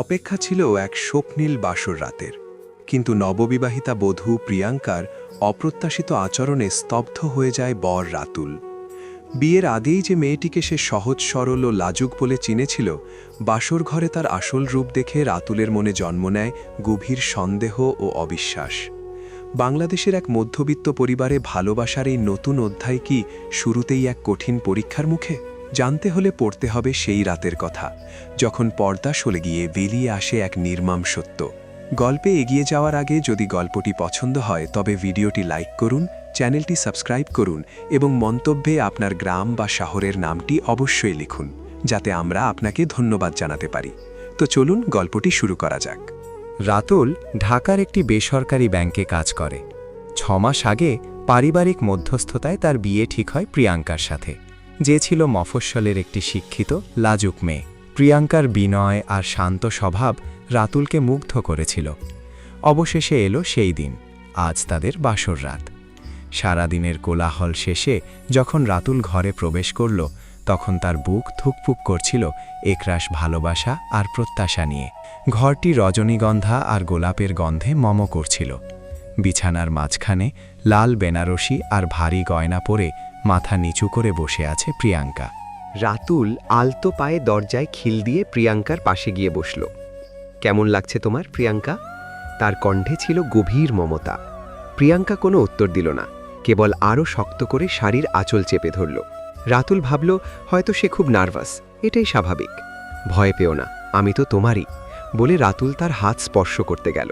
অপেক্ষা ছিল এক স্বপ্নীল বাসর রাতের। কিন্তু নববিবাহিতা বধূ প্রিয়াঙ্কার অপ্রত্যাশিত আচরণে স্তব্ধ হয়ে যায় বর রাতুল। বিয়ের আগেই যে মেয়েটিকে সে সহজ, সরল ও লাজুক বলে চিনেছিল, বাসর ঘরে তার আসল রূপ দেখে রাতুলের মনে জন্ম নেয় গভীর সন্দেহ ও অবিশ্বাস। বাংলাদেশের এক মধ্যবিত্ত পরিবারে ভালোবাসার এই নতুন অধ্যায় কি শুরুতেই এক কঠিন পরীক্ষার মুখে? জানতে হলে পড়তে হবে সেই রাতের কথা, যখন পর্দা সরে গিয়ে বেরিয়ে আসে এক নির্মাম সত্য। গল্পে এগিয়ে যাওয়ার আগে যদি গল্পটি পছন্দ হয়, তবে ভিডিওটি লাইক করুন, চ্যানেলটি সাবস্ক্রাইব করুন এবং মন্তব্যে আপনার গ্রাম বা শহরের নামটি অবশ্যই লিখুন, যাতে আমরা আপনাকে ধন্যবাদ জানাতে পারি। তো চলুন গল্পটি শুরু করা যাক। রাতুল ঢাকার একটি বেসরকারি ব্যাংকে কাজ করে। ছমাস আগে পারিবারিক মধ্যস্থতায় তার বিয়ে ঠিক হয় প্রিয়াঙ্কার সাথে। যে ছিল মফস্বলের একটি শিক্ষিত, লাজুক মেয়ে। প্রিয়াঙ্কার বিনয় আর শান্ত স্বভাব রাতুলকে মুগ্ধ করেছিল। অবশেষে এলো সেই দিন, আজ তাদের বাসর রাত। সারাদিনের কোলাহল শেষে যখন রাতুল ঘরে প্রবেশ করল, তখন তার বুক থুকফুক করছিল একরাশ ভালোবাসা আর প্রত্যাশা নিয়ে। ঘরটি রজনীগন্ধা আর গোলাপের গন্ধে মম করছিল। বিছানার মাঝখানে লাল বেনারসি আর ভারী গয়না পরে মাথা নিচু করে বসে আছে প্রিয়াঙ্কা। রাতুল আলতো পায়ে দরজায় খিল দিয়ে প্রিয়াঙ্কার পাশে গিয়ে বসল। কেমন লাগছে তোমার, প্রিয়াঙ্কা? তার কণ্ঠে ছিল গভীর মমতা। প্রিয়াঙ্কা কোনো উত্তর দিল না, কেবল আরও শক্ত করে শাড়ির আঁচল চেপে ধরল। রাতুল ভাবল, হয়তো সে খুব নার্ভাস, এটাই স্বাভাবিক। ভয় পেও না, আমি তো তোমারই, বলে রাতুল তার হাত স্পর্শ করতে গেল।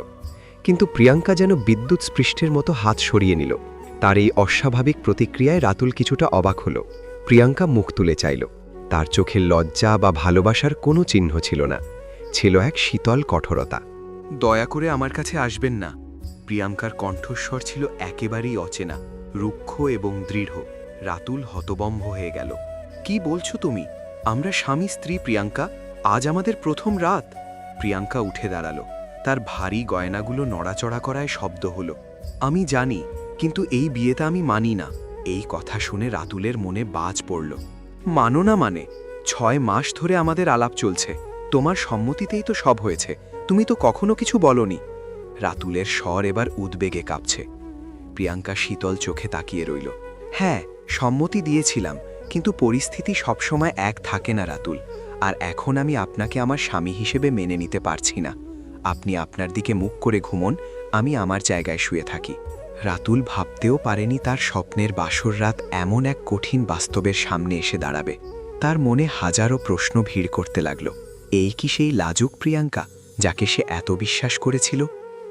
কিন্তু প্রিয়াঙ্কা যেন বিদ্যুৎ স্পৃষ্টের মতো হাত সরিয়ে নিল। তার এই অস্বাভাবিক প্রতিক্রিয়ায় রাতুল কিছুটা অবাক হল। প্রিয়াঙ্কা মুখ তুলে চাইল। তার চোখে লজ্জা বা ভালোবাসার কোনো চিহ্ন ছিল না। ছিল এক শীতল কঠোরতা। দয়া করে আমার কাছে আসবেন না। প্রিয়াঙ্কার কণ্ঠস্বর ছিল একেবারেই অচেনা, রুক্ষ এবং দৃঢ়। রাতুল হতবম্ব হয়ে গেল। কি বলছো তুমি? আমরা স্বামী স্ত্রী, প্রিয়াঙ্কা। আজ আমাদের প্রথম রাত। প্রিয়াঙ্কা উঠে দাঁড়াল। তার ভারী গয়নাগুলো নড়াচড়া করায় শব্দ হলো। আমি জানি, কিন্তু এই বিয়েতে আমি মানি না। এই কথা শুনে রাতুলের মনে বাজ পড়ল। মানো না মানে ছয় মাস ধরে আমাদের আলাপ চলছে। তোমার সম্মতিতেই তো সব হয়েছে। তুমি তো কখনো কিছু বলনি। রাতুলের স্বর এবার উদ্বেগে কাঁপছে। প্রিয়াঙ্কা শীতল চোখে তাকিয়ে রইল। হ্যাঁ সম্মতি দিয়েছিলাম, কিন্তু পরিস্থিতি সবসময় এক থাকে না রাতুল। আর এখন আমি আপনাকে আমার স্বামী হিসেবে মেনে নিতে পারছি না। আপনি আপনার দিকে মুখ করে ঘুমন, আমি আমার জায়গায় শুয়ে থাকি। রাতুল ভাবতেও পারেনি তার স্বপ্নের বাসর রাত এমন এক কঠিন বাস্তবের সামনে এসে দাঁড়াবে। তার মনে হাজারো প্রশ্ন ভিড় করতে লাগল। এই কি সেই লাজুক প্রিয়াঙ্কা, যাকে সে এত বিশ্বাস করেছিল?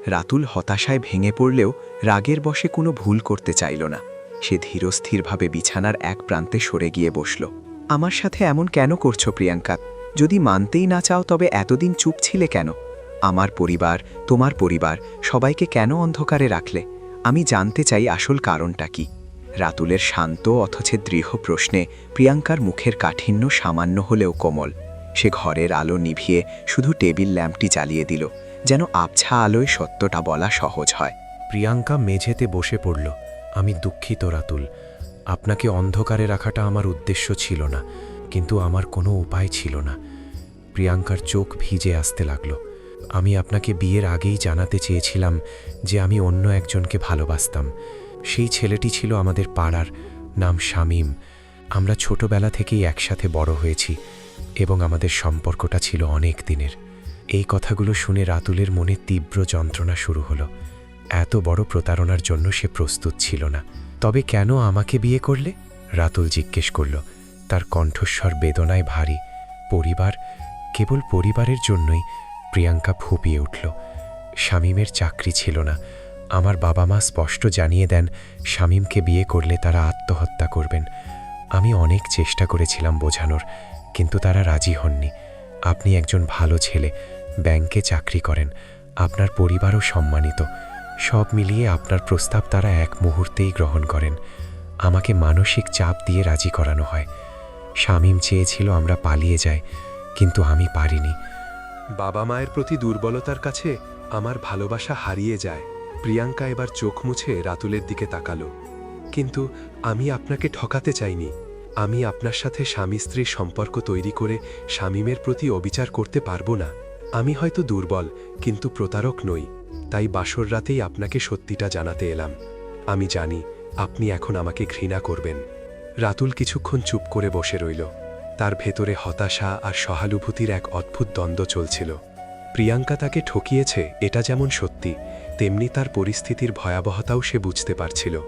রাতুল হতাশায় ভেঙে পড়লেও রাগের বশে কোনো ভুল করতে চাইল না। সে ধীরস্থিরভাবে বিছানার এক প্রান্তে সরে গিয়ে বসল। আমার সাথে এমন কেন করছ প্রিয়াঙ্কা? যদি মানতেই না চাও তবে এতদিন চুপ ছিলে কেন? আমার পরিবার, তোমার পরিবার, সবাইকে কেন অন্ধকারে রাখলে? আমি জানতে চাই আসল কারণটা কি। রাতুলের শান্ত অথচ দৃঢ় প্রশ্নে প্রিয়াঙ্কার মুখের কাঠিন্য সামান্য হলেও কোমল। সে ঘরের আলো নিভিয়ে শুধু টেবিল ল্যাম্পটি জ্বালিয়ে দিল, যেন আবছা আলোয় সত্যটা বলা সহজ হয়। প্রিয়াঙ্কা মেঝেতে বসে পড়ল। আমি দুঃখিত, রাতুল। আপনাকে অন্ধকারে রাখাটা আমার উদ্দেশ্য ছিল না, কিন্তু আমার কোনো উপায় ছিল না। প্রিয়াঙ্কার চোখ ভিজে আসতে লাগল। আমি আপনাকে বিয়ের আগেই জানাতে চেয়েছিলাম যে আমি অন্য একজনকে ভালোবাসতাম। সেই ছেলেটি ছিল আমাদের পাড়ার নাম শামীম। আমরা ছোটবেলা থেকেই একসাথে বড় হয়েছি এবং আমাদের সম্পর্কটা ছিল অনেক দিনের। এই কথাগুলো শুনে রাতুলের মনে তীব্র যন্ত্রণা শুরু হলো। এত বড় প্রতারণার জন্য সে প্রস্তুত ছিল না। তবে কেন আমাকে বিয়ে করলে? রাতুল জিজ্ঞেস করল। তার কণ্ঠস্বর বেদনায় ভারী। পরিবার, কেবল পরিবারের জন্যই প্রিয়াঙ্কা ফুপিয়ে উঠল। শামীমের চাকরি ছিল না। আমার বাবা মা স্পষ্ট জানিয়ে দেন, শামীমকে বিয়ে করলে তারা আত্মহত্যা করবেন। আমি অনেক চেষ্টা করেছিলাম বোঝানোর, কিন্তু তারা রাজি হননি। আপনি একজন ভালো ছেলে, ব্যাংকে চাকরি করেন, আপনার পরিবারও সম্মানিত। সব মিলিয়ে আপনার প্রস্তাব তারা এক মুহূর্তেই গ্রহণ করেন। আমাকে মানসিক চাপ দিয়ে রাজি করানো হয়। শামীম চেয়েছিল আমরা পালিয়ে যাই, কিন্তু আমি পারিনি। বাবা মায়ের প্রতি দুর্বলতার কাছে আমার ভালোবাসা হারিয়ে যায়। প্রিয়াঙ্কা এবার চোখ মুছে রাতুলের দিকে তাকালো। কিন্তু আমি আপনাকে ঠকাতে চাইনি। আমি আপনার সাথে স্বামী স্ত্রীর সম্পর্ক তৈরি করে শামীমের প্রতি অবিচার করতে পারব না। আমি হয়তো দুর্বল, কিন্তু প্রতারক নই। তাই বাসর রাতেই আপনাকে সত্যিটা জানাতে এলাম। আমি জানি আপনি এখন আমাকে ঘৃণা করবেন। রাতুল কিছুক্ষণ চুপ করে বসে রইল। তার ভেতরে হতাশা আর সহানুভূতির এক অদ্ভুত দ্বন্দ্ব চলছিল। প্রিয়াঙ্কা তাকে ঠকিয়েছে এটা যেমন সত্যি, তেমনি তার পরিস্থিতির ভয়াবহতাও সে বুঝতে পারছিল।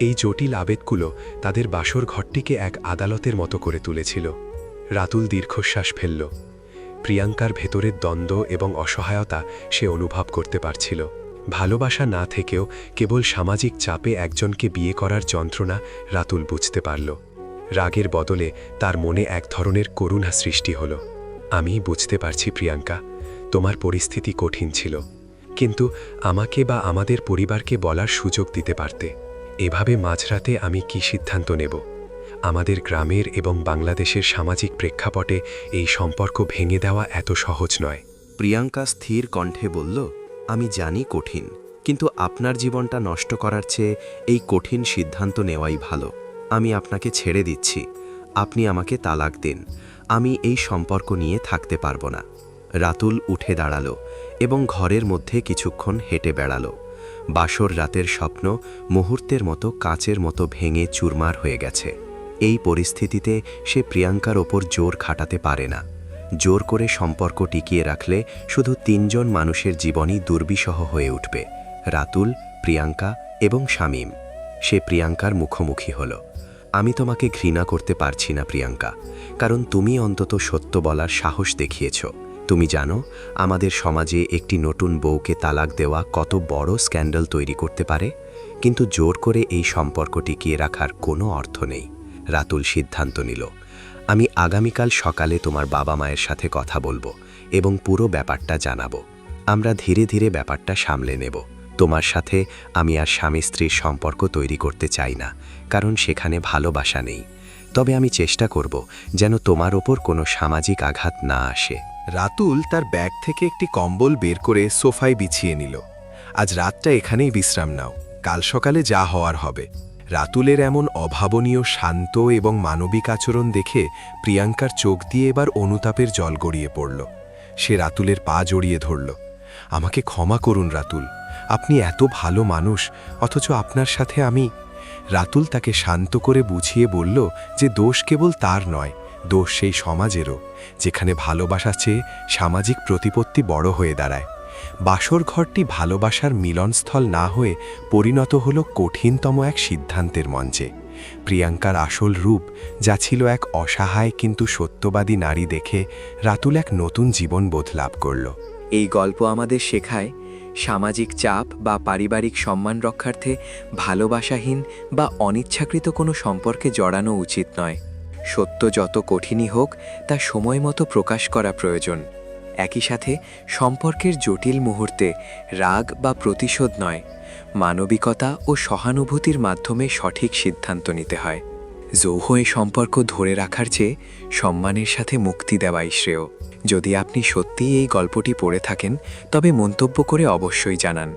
এই জটিল আবেগগুলো তাদের বাসর ঘরটিকে এক আদালতের মতো করে তুলেছিল। রাতুল দীর্ঘশ্বাস ফেলল। প্রিয়াঙ্কার ভেতরের দ্বন্দ্ব এবং অসহায়তা সে অনুভব করতে পারছিল। ভালোবাসা না থেকেও কেবল সামাজিক চাপে একজনকে বিয়ে করার যন্ত্রণা রাতুল বুঝতে পারল। রাগের বদলে তার মনে এক ধরনের করুণা সৃষ্টি হল। আমি বুঝতে পারছি, প্রিয়াঙ্কা, তোমার পরিস্থিতি কঠিন ছিল, কিন্তু আমাকে বা আমাদের পরিবারকে বলার সুযোগ দিতে পারতে। এভাবে মাঝরাতে আমি কি সিদ্ধান্ত নেব? আমাদের গ্রামের এবং বাংলাদেশের সামাজিক প্রেক্ষাপটে এই সম্পর্ক ভেঙে দেওয়া এত সহজ নয়। প্রিয়াঙ্কা স্থির কণ্ঠে বলল, আমি জানি কঠিন, কিন্তু আপনার জীবনটা নষ্ট করার চেয়ে এই কঠিন সিদ্ধান্ত নেওয়াই ভালো। আমি আপনাকে ছেড়ে দিচ্ছি। আপনি আমাকে তালাক দিন। আমি এই সম্পর্ক নিয়ে থাকতে পারব না। রাতুল উঠে দাঁড়াল এবং ঘরের মধ্যে কিছুক্ষণ হেঁটে বেড়ালো। বাসর রাতের স্বপ্ন মুহূর্তের মতো কাঁচের মতো ভেঙে চুরমার হয়ে গেছে। এই পরিস্থিতিতে সে প্রিয়াঙ্কার ওপর জোর খাটাতে পারে না। জোর করে সম্পর্ক টিকিয়ে রাখলে শুধু তিনজন মানুষের জীবনই দুর্বিষহ হয়ে উঠবে। রাতুল, প্রিয়াঙ্কা এবং শামীম। সে প্রিয়াঙ্কার মুখোমুখি হল। আমি তোমাকে ঘৃণা করতে পারছি না, প্রিয়াঙ্কা। কারণ তুমি অন্তত সত্য বলার সাহস দেখিয়েছ। তুমি জানো, আমাদের সমাজে একটি নতুন বউকে তালাক দেওয়া কত বড় স্ক্যান্ডাল তৈরি করতে পারে, কিন্তু জোর করে এই সম্পর্ক টিকিয়ে রাখার কোনো অর্থ নেই। রাতুল সিদ্ধান্ত নিল, আমি আগামীকাল সকালে তোমার বাবা মায়ের সাথে কথা বলব এবং পুরো ব্যাপারটা জানাব। আমরা ধীরে ধীরে ব্যাপারটা সামলে নেব। তোমার সাথে আমি আর স্বামী স্ত্রীর সম্পর্ক তৈরি করতে চাই না, কারণ সেখানে ভালোবাসা নেই। তবে আমি চেষ্টা করব যেন তোমার ওপর কোনো সামাজিক আঘাত না আসে। রাতুল তার ব্যাগ থেকে একটি কম্বল বের করে সোফায় বিছিয়ে নিল। আজ রাতটা এখানেই বিশ্রাম নাও, কাল সকালে যা হওয়ার হবে। রাতুলের এমন অভাবনীয় শান্ত এবং মানবিক আচরণ দেখে প্রিয়াঙ্কার চোখ দিয়ে এবার অনুতাপের জল গড়িয়ে পড়ল। সে রাতুলের পা জড়িয়ে ধরল। আমাকে ক্ষমা করুন রাতুল আপনি এত ভালো মানুষ, অথচ আপনার সাথে আমি রাতুল তাকে শান্ত করে বুঝিয়ে বলল যে দোষ কেবল তার নয়, দোষ সেই সমাজেরও, যেখানে ভালোবাসা চেয়ে সামাজিক প্রতিপত্তি বড় হয়ে দাঁড়ায়। বাসর ঘরটি ভালোবাসার মিলনস্থল না হয়ে পরিণত হল কঠিনতম এক সিদ্ধান্তের মঞ্চে। প্রিয়াঙ্কার আসল রূপ, যা ছিল এক অসহায় কিন্তু সত্যবাদী নারী দেখে রাতুল এক নতুন জীবন বোধ লাভ করল। এই গল্প আমাদের শেখায় সামাজিক চাপ বা পারিবারিক সম্মান রক্ষার্থে ভালোবাসাহীন বা অনিচ্ছাকৃত কোনো সম্পর্কে জড়ানো উচিত নয়। সত্য যত কঠিনই হোক, তা সময় মতো প্রকাশ করা প্রয়োজন। একই সাথে, সম্পর্কের জটিল মুহূর্তে রাগ বা প্রতিশোধ নয়, মানবিকতা ও সহানুভূতির মাধ্যমে সঠিক সিদ্ধান্ত নিতে হয়। যৌহ এই সম্পর্ক ধরে রাখার চেয়ে সম্মানের সাথে মুক্তি দেওয়াই শ্রেয়। যদি আপনি সত্যিই এই গল্পটি পড়ে থাকেন, তবে মন্তব্য করে অবশ্যই জানান।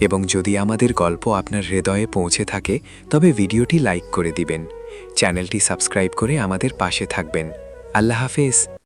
এবং যদি আমাদের গল্প আপনার হৃদয়ে পৌঁছে থাকে, তবে ভিডিওটি লাইক করে দিবেন। চ্যানেলটি সাবস্ক্রাইব করে আমাদের পাশে থাকবেন। আল্লাহ হাফেজ।